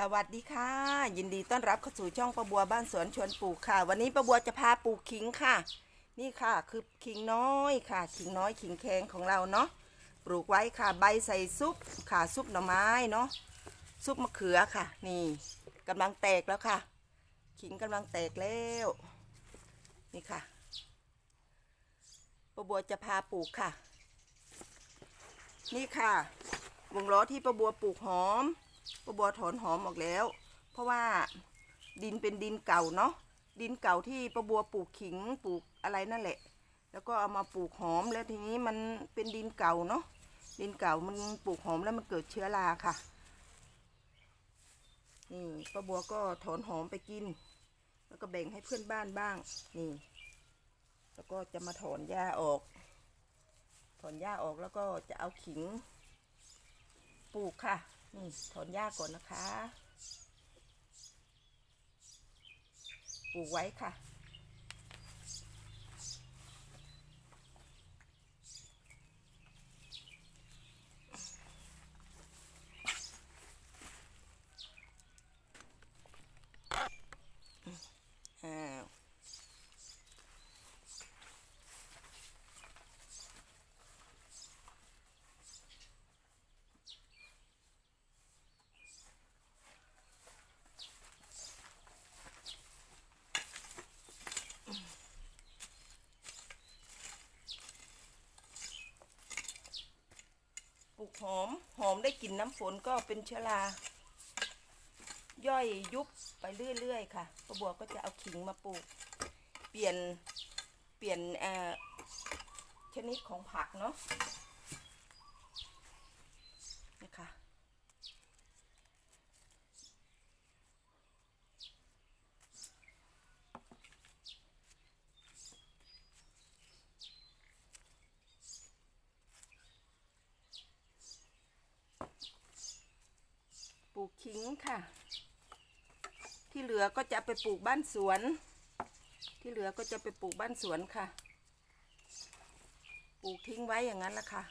สวัสดีค่ะ ยินดีต้อนรับเข้าสู่ช่องประบัวบ้านสวนชวนปลูกค่ะ วันนี้ประบัวจะพาปลูกขิงค่ะ นี่ค่ะคือขิงน้อยค่ะ ขิงน้อยขิงแข็งของเราเนาะปลูกไว้ค่ะใบใส่ซุปค่ะซุปหน่อไม้เนาะซุปมะเขือค่ะ นี่กำลังแตกแล้วค่ะ ขิงกำลังแตกแล้วนี่ค่ะประบัวจะพาปลูกค่ะ นี่ค่ะวงล้อที่ประบัวปลูกหอม ปบัวถอนหอมออกแล้ว เพราะว่าดินเป็นดินเก่าเนาะดินเก่าที่ปบัวปลูกขิงปลูกอะไรนั่นแหละ แล้วก็เอามาปลูกหอมแล้วทีนี้มันเป็นดินเก่าเนาะดินเก่ามันปลูกหอมแล้วมันเกิดเชื้อราค่ะนี่ป้าบัวก็ถอนหอมไปกิน แล้วก็แบ่งให้เพื่อนบ้านบ้าง นี่ แล้วก็จะมาถอนหญ้าออก ถอนหญ้าออกแล้วก็จะเอาขิงปลูกค่ะ นี่ถอนหญ้าก่อนนะคะ ปลูกไว้ค่ะ อ้าว ปลูกหอม หอมได้กลิ่นน้ำฝนก็เป็นเชื้อรา ย่อยยุบไปเรื่อยๆค่ะประบัวก็จะเอาขิงมาปลูก เปลี่ยน เปลี่ยนเอ่อชนิดของผักเนาะ ปลูกขิงค่ะ ที่เหลือก็จะไปปลูกบ้านสวน ที่เหลือก็จะไปปลูกบ้านสวนค่ะ ปลูกทิ้งไว้อย่างนั้นละค่ะ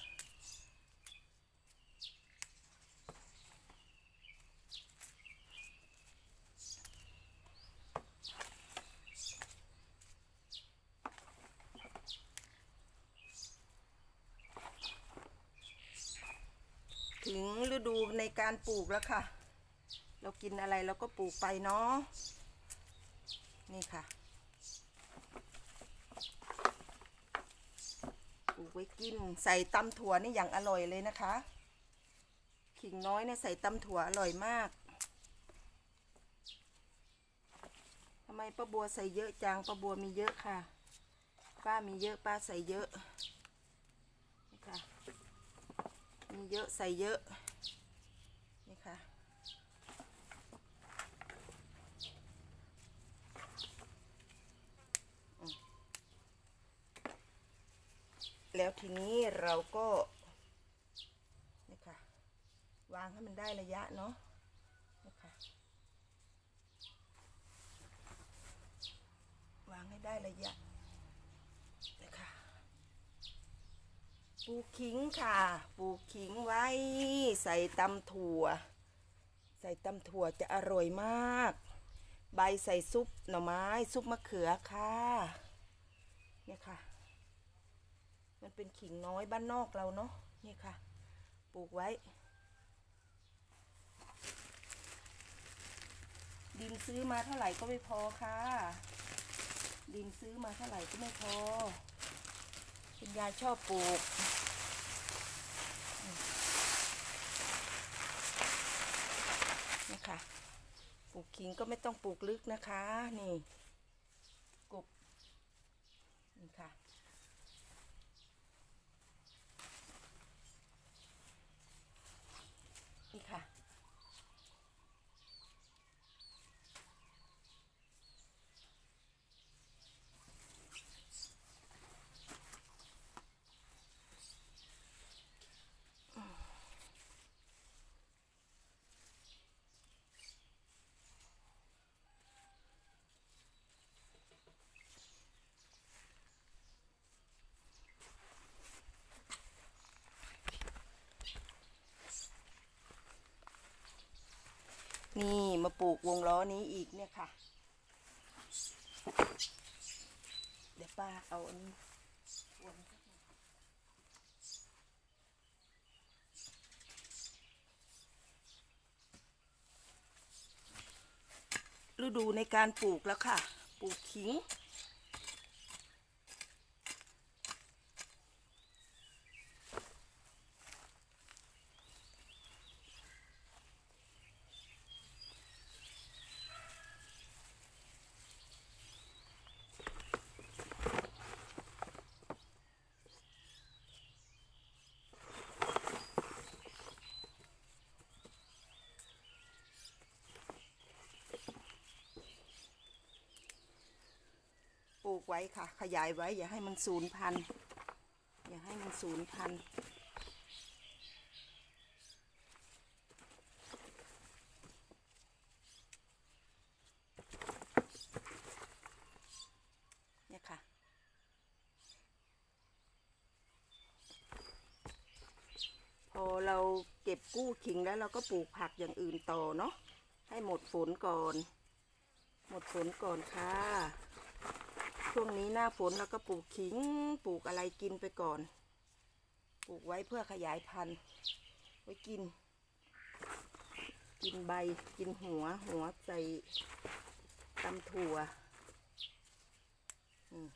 ถึงฤ ดูในการปลูกแล้วค่ะ เรากินอะไรเราก็ปลูกไปเนาะนี่ค่ะปลูกไว้กินใส่ตำถั่วนี่อย่างอร่อยเลยนะคะ ขิงน้อยเนี่ยใส่ตำถั่วอร่อยมากทำไมป้าบัวใส่เยอะจังป้าบัวมีเยอะค่ะ ป้ามีเยอะป้าใส่เยอะนี่ค่ะมีเยอะใส่เยอะ นี่ค่ะ อืม แล้วทีนี้เราก็นี่ค่ะวางให้มันได้ระยะเนาะนี่ค่ะวางให้ได้ระยะนี่ค่ะปลูกขิงค่ะปลูกขิงไว้ ใส่ตำถั่ว ใส่ตำถั่วจะอร่อยมาก ใบใส่ซุปหน่อไม้ ซุปมะเขือค่ะเนี่ยค่ะ มันเป็นขิงน้อยบ้านนอกเราเนาะนี่ค่ะ ปลูกไว้ ดินซื้อมาเท่าไหร่ก็ไม่พอค่ะ ดินซื้อมาเท่าไหร่ก็ไม่พอคุณยายชอบปลูกนี่ค่ะปลูกขิงก็ไม่ต้องปลูกลึกนะคะ นี่กบนี่ค่ะ นี่มาปลูกวงล้อนี้อีกเนี่ยค่ะ เดี๋ยวป้าเอาอันนี้วนสักหน่อยฤดูในการปลูกแล้วค่ะ ปลูกขิง ลูกไว้ค่ะ ขยายไว้ อย่าให้มันสูญพันธุ์อย่าให้มันสูญพันธุ์เนี่ยค่ะ พอเราเก็บกู้ขิงแล้วเราก็ปลูกผักอย่างอื่นต่อเนาะให้หมดฝนก่อน หมดฝนก่อนค่ะ ช่วงนี้หน้าฝนแล้วก็ปลูกขิง ปลูกอะไรกินไปก่อน ปลูกไว้เพื่อขยายพันธุ์ ไว้กิน กินใบ กินหัว หัวใส่ตำถั่ว อืม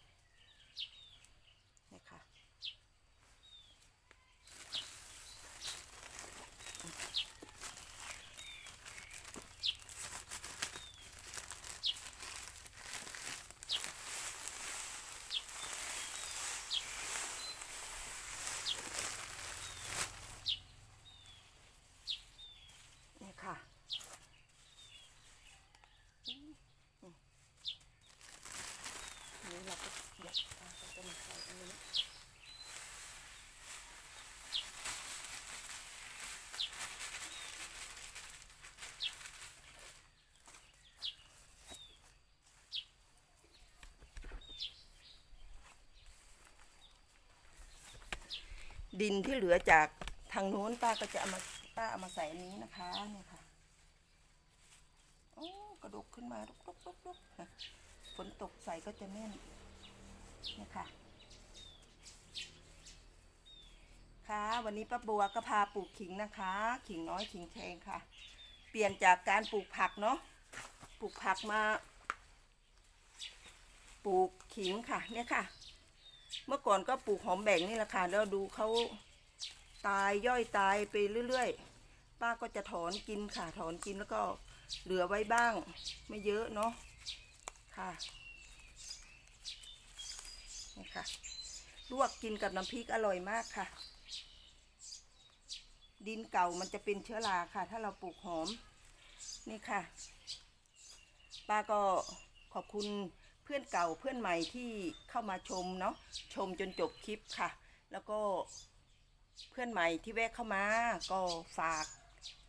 นี่ค่ะ นี่ค่ะอืมอืมอันนี้เราก็เดี๋ยว เอาใส่อันนี้ดินที่เหลือจากทางโน้นป้าก็จะเอามาป้าเอามาใส่อันนี้นะคะเนี่ยค่ะโอ้กระดกขึ้นมาลุกลุกลุกลุกนะฝนตกใส่ก็จะแน่น เนี่ยค่ะ ค่ะ วันนี้ป้าบัวก็พาปลูกขิงนะคะ ขิงน้อยขิงแพงค่ะ เปลี่ยนจากการปลูกผักเนาะ ปลูกผักมา ปลูกขิงค่ะ เนี่ยค่ะ เมื่อก่อนก็ปลูกหอมแบ่งนี่แหละค่ะ แล้วดูเขาตายย่อยตายไปเรื่อยๆ ป้าก็จะถอนกินค่ะ ถอนกินแล้วก็เหลือไว้บ้าง ไม่เยอะเนาะค่ะ นี่ค่ะ ลวกกินกับน้ำพริกอร่อยมากค่ะ ดินเก่ามันจะเป็นเชื้อราค่ะ ถ้าเราปลูกหอม นี่ค่ะ ป้าก็ขอบคุณเพื่อนเก่าเพื่อนใหม่ที่เข้ามาชมเนาะ ชมจนจบคลิปค่ะ แล้วก็เพื่อนใหม่ที่แวะเข้ามาก็ฝาก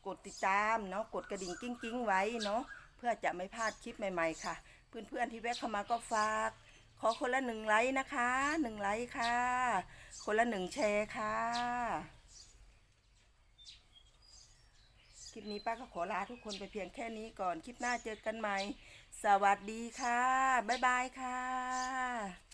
กดติดตามเนาะ กดกระดิ่งกิ้งกิ้งๆไว้เนาะ เพื่อจะไม่พลาดคลิปใหม่ ๆ ค่ะ เพื่อนๆที่แวะเข้ามาก็ฝาก ขอคนละหนึ่งไลค์นะคะหนึ่งไลค์ค่ะ คนละหนึ่งแชร์ค่ะคลิปนี้ป้าก็ขอลาทุกคนไปเพียงแค่นี้ก่อน คลิปหน้าเจอกันใหม่ สวัสดีค่ะ บ๊ายบายค่ะ